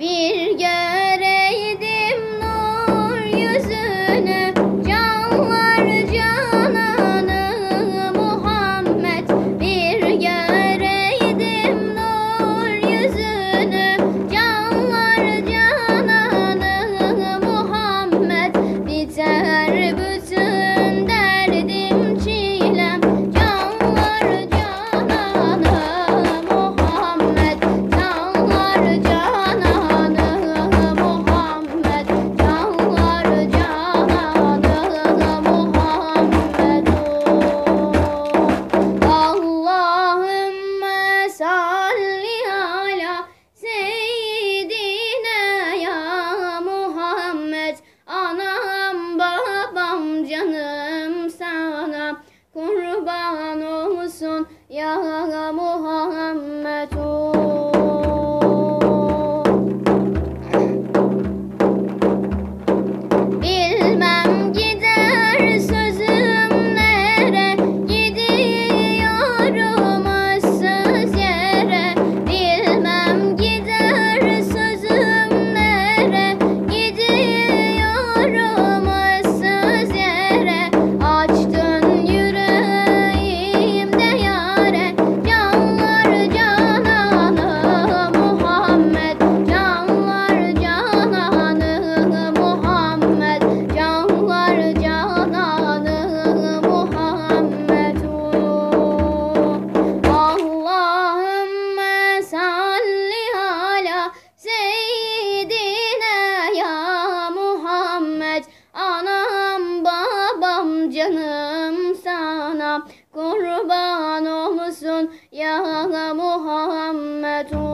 bir gö olsun ya Muhammed. kurban olsun ya Muhammed.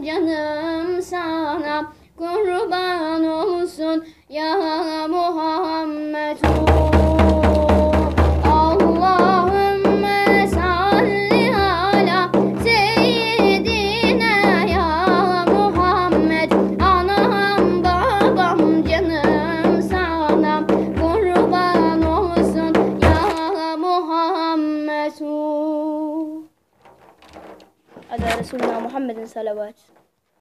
canım sana kurban olsun. Ya Muhammed oh, Allahümme salli ala seyyidine ya Muhammed. Anam babam canım sana kurban olsun. Ya Muhammed oh. على رسولنا محمد صلوات